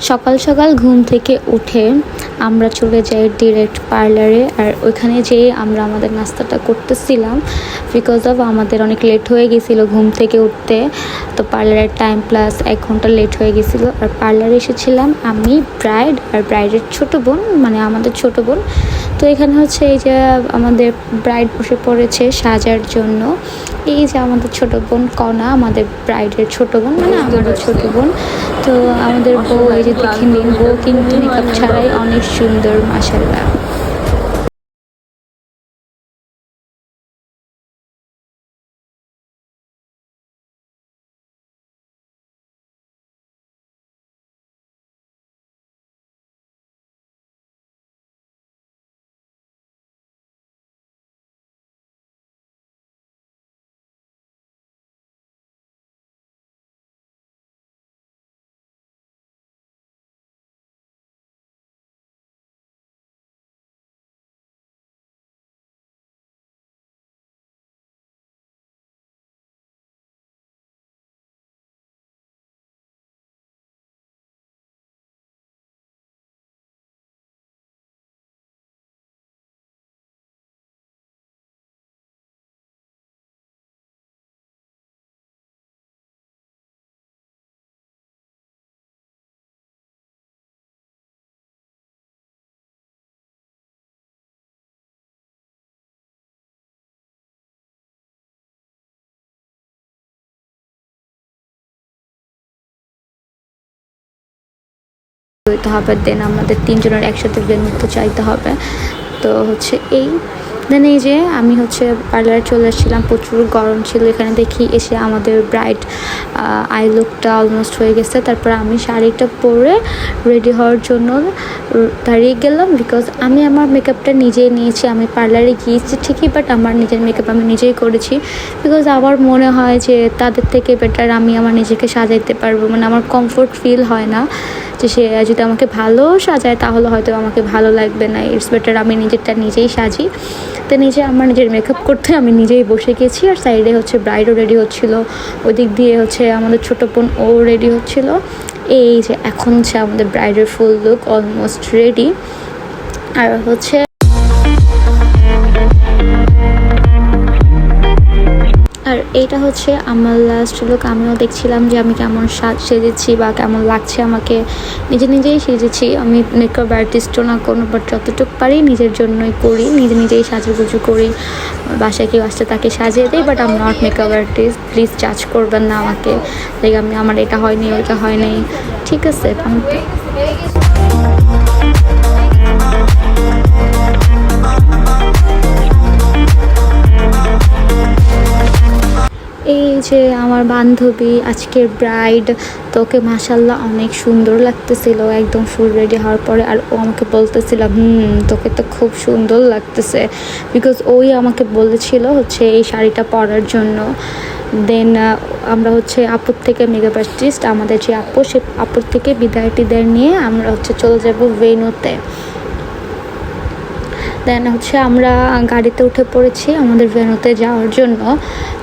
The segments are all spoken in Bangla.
সকাল সকাল ঘুম থেকে উঠে আমরা চলে যাই ডিরেক্ট পার্লারে আর ওইখানে যেয়ে আমরা আমাদের নাস্তাটা করতেছিলাম বিকজ অফ আমাদের অনেক লেট হয়ে গেছিল ঘুম থেকে উঠতে। তো পার্লারের টাইম প্লাস এক ঘণ্টা লেট হয়ে গেছিল। আর পার্লারে এসেছিলাম আমি ব্রাইড আর ব্রাইডের ছোট বোন মানে আমাদের ছোট বোন। তো এখানে হচ্ছে এই যে আমাদের ব্রাইড বসে পড়েছে সাজার জন্য। এই যে আমাদের ছোট বোন কণা আমাদের ব্রাইডের ছোট বোন মানে আমাদের ছোট বোন। তো আমাদের বউ এই যে দেখে নিন, বউ কিন্তু মেকআপ ছাড়াই অনেক সুন্দর মাসাল্লাহ হইতে হবে দেন আমাদের তিনজনের একসাথে বেনুত্ব চাইতে হবে। তো হচ্ছে এই। দেন এই যে আমি হচ্ছে পার্লারে চলে এসেছিলাম প্রচুর গরম ছিল, এখানে দেখি এসে আমাদের ব্রাইট আই লুকটা অলমোস্ট হয়ে গেছে। তারপর আমি শাড়িটা পরে রেডি হওয়ার জন্য দাঁড়িয়ে গেলাম বিকজ আমি আমার মেকআপটা নিজেই নিয়েছি। আমি পার্লারে গিয়েছি ঠিকই বাট আমার নিজের মেকআপ আমি নিজেই করেছি। বিকজ আমার মনে হয় যে তাদের থেকে বেটার আমি আমার নিজেকে সাজাইতে পারব। মানে আমার কমফোর্ট ফিল হয় না। যে সে যদি আমাকে ভালো সাজায়, তাহলে হয়তো আমাকে ভালো লাগবে না। ইটস বেটার আমি নিজেরটা নিজেই সাজি। তো নিজে আমার নিজের মেকআপ করতে আমি নিজেই বসে গেছি। আর সাইডে হচ্ছে ব্রাইডও রেডি হচ্ছিল। ওদিক দিক দিয়ে হচ্ছে আমাদের ছোটো বোন ও রেডি হচ্ছিল। এই যে এখন হচ্ছে আমাদের ব্রাইডের ফুল লুক অলমোস্ট রেডি আর হচ্ছে এইটা হচ্ছে আমার লাস্ট লুক আমিও দেখছিলাম যে আমি কেমন সাজ সেজেছি বা কেমন লাগছে আমাকে। নিজে নিজেই সেজেছি। আমি মেকআপ আর্টিস্টও না কোনো বাট যতটুকু পারি নিজের জন্যই করি। নিজে নিজেই সাজুগুজু করি। বাসায় কেউ আসলে তাকে সাজিয়ে দিই but I'm not makeup artist please জাজ করবেন না আমাকে। লাইক আমি, আমার এটা হয়নি, ওইটা হয়নি। ঠিক আছে এই যে আমার বান্ধবী, আজকের ব্রাইড তোকে মাসাল্লাহ অনেক সুন্দর লাগতেছিল, একদম ফুল রেডি হওয়ার পরে আর ও আমাকে বলতেছিল, হুম, তোকে তো খুব সুন্দর লাগতেছে। বিকজ ওই আমাকে বলেছিল হচ্ছে এই শাড়িটা পরার জন্য। দেন আমরা হচ্ছে আপুর থেকে মেকআপ আর্টিস্ট আমাদের যে আপু, সে আপুর থেকে বিদ্যার্থীদের নিয়ে আমরা হচ্ছে চলে যাব ভেনুতে দেন হচ্ছে আমরা গাড়িতে উঠে পড়েছি আমাদের ভেনুতে যাওয়ার জন্য।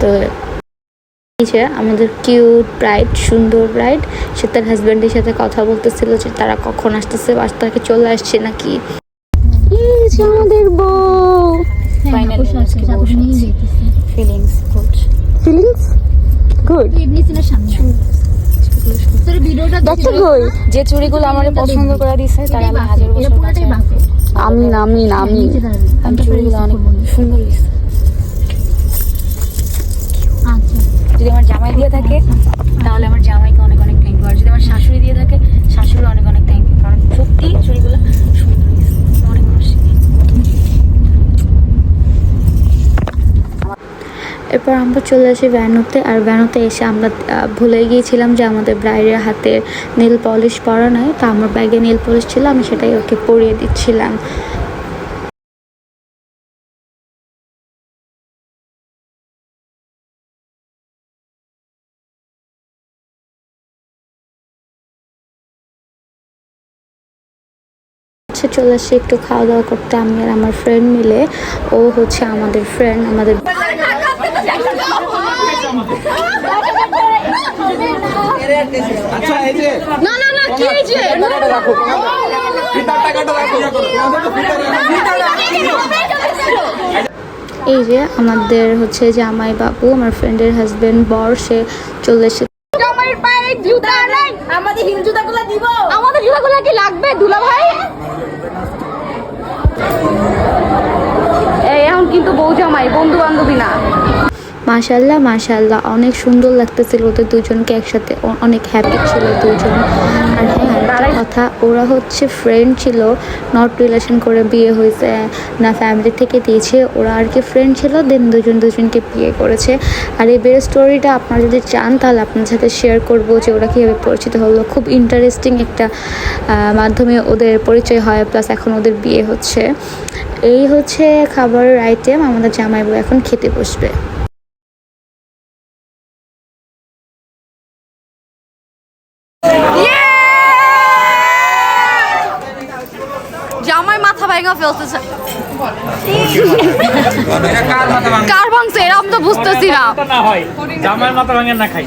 তো যে আমাদের কিউট ব্রাইড সুন্দর ব্রাইড সে তার হাজব্যান্ডের সাথে কথা বলতেছিল যে তারা কখন আসতেছে বাসটাকে চলে আসছে নাকি? আমাদের বউ। ফিলিংস গুড ফিলিংস গুড যে চুড়িগুলো আমার পছন্দ করে দিছে তারা আমি হাজার বছর আমি না আমি। না আমি আমি চুড়িগুলো অনেক সুন্দর দিছে যদি আমার জামাই দিয়ে থাকে, তাহলে আমার জামাইকে অনেক অনেক থ্যাংক ইউ আর যদি আমার শাশুড়ি দিয়ে থাকে শাশুড়ি অনেক অনেক থ্যাংক ইউ কারণ সত্যি চুড়িগুলো সুন্দর, অনেক খুশি। এরপর আমরা চলে আসি ভ্যানুতে, আর ভ্যানুতে এসে আমরা ভুলে গিয়েছিলাম যে আমাদের ব্রাইডের হাতে নীল পলিশ পরা নাই তো আমার ব্যাগে নীল পলিশ ছিল, আমি সেটাই ওকে পরিয়ে দিচ্ছিলাম। হচ্ছে চলে আসি একটু খাওয়া দাওয়া করতে আমি আর আমার ফ্রেন্ড মিলে ও হচ্ছে আমাদের ফ্রেন্ড আমাদের আচ্ছা এই যে না না না কি এই এই যে আমাদের হচ্ছে জামাই বাবু আমার ফ্রেন্ডের হাজবেন্ড বর সে চলে এসে জামাইয়ের পায়ে জুতা নাই আমাদের হিল জুতাগুলো দিব। আমাদের জুতাগুলো কি লাগবে দুলা ভাই এই এখন কিন্তু বউ জামাই বন্ধু বান্ধবী না। মাশাল্লাহ মাশাল্লাহ অনেক সুন্দর লাগতেছিল ওদের দুজনকে একসাথে। অনেক হ্যাপি ছিল দুজন। আর হ্যাঁ কথা, ওরা হচ্ছে ফ্রেন্ড ছিল নট রিলেশন করে বিয়ে হয়েছে, না ফ্যামিলি থেকে দিয়েছে। ওরা আর কি ফ্রেন্ড ছিল দেন দুজন দুজনকে বিয়ে করেছে। আর এই বিয়ের স্টোরিটা আপনারা যদি চান, তাহলে আপনার সাথে শেয়ার করব যে ওরা কীভাবে পরিচিত হলো। খুব ইন্টারেস্টিং একটা মাধ্যমে ওদের পরিচয় হয় প্লাস এখন ওদের বিয়ে হচ্ছে। এই হচ্ছে খাবারের আইটেম আমাদের জামাইবাবু এখন খেতে বসবে জামাই মাথা ভাঙা? ফেলতেছে কার ভাঙছে এরকম তো বুঝতেছি না। না জামাই মাথা ভাঙেন না খাই।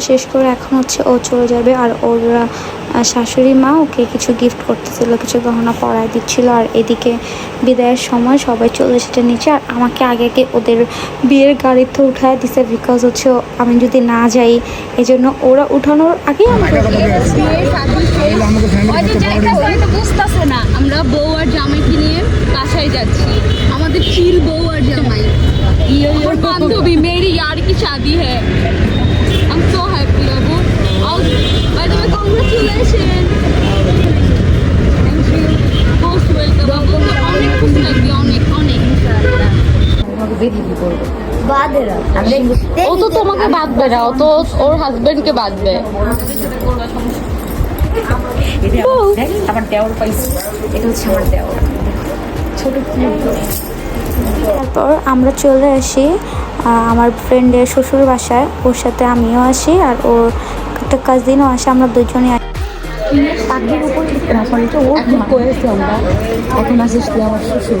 শেষ করে এখন হচ্ছে ও চলে যাবে। আর ওর শাশুড়ি মা ওকে কিছু গিফট করতেছিল কিছু গহনা পরায় দিচ্ছিল। আর এদিকে বিদায়ের সময় সবাই চলে এসেছে নিচে। আর আমাকে আগে আগে ওদের বিয়ের গাড়িতে উঠায় দিছে বিকজ হচ্ছে ও- আমি যদি না যাই এই জন্য ওরা উঠানোর আগে আমাকে আমরা বউ আর জামাইকে ও তো তোমাকে বাঁধবে না ও তো ওর হাজবেন্ডকে বাঁধবে আমার দেওয়ার পাইছি। এটা হচ্ছে আমার দেওয়ার। তারপর আমরা চলে আসি আমার ফ্রেন্ডের শ্বশুর বাসায়। ওর সাথে আমিও আসি আর ওর একটা কাজিনও আসে আমরা দুজনে পাখির উপর না সরি এটা ওর এখন করেছি আমরা? এখন আসিস তুই আমার শ্বশুর?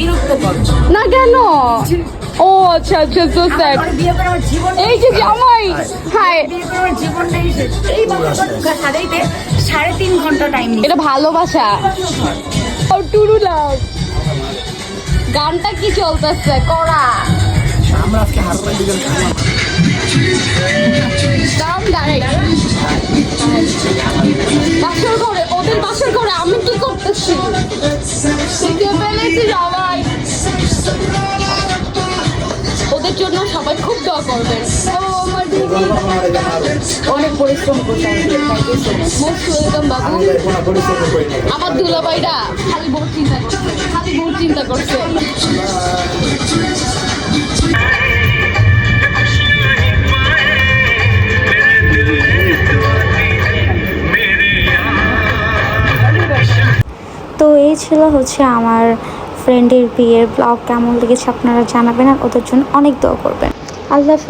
বিরক্তকর না কেন? ও আচ্ছা আচ্ছা তো স্যাড জীবন এই যে জামাই হাই জীবনটাই শেষ। এই সাজাইতে সাড়ে তিন ঘণ্টা টাইম এটা ভালোবাসা। True love. গানটা কি চলতেছে? করা। দাম direct। বাসর ঘরে ওদের বাসর ঘরে আমি কি করতেছি? শিখে ফেলেছি সবাই খুব দোয়া করবেন। আমার দিদি অনেক পরিশ্রম করতে মোস্ট ওয়েলকাম বাবু আমার দুলাভাইরা খালি বহুত চিন্তা করছে। খালি বহুত চিন্তা করছে। তো এই ছিল হচ্ছে আমার ফ্রেন্ডের বিয়ের ব্লগ কেমন লেগেছে আপনারা জানাবেন আর ওদের জন্য অনেক দোয়া করবেন আল্লাহ।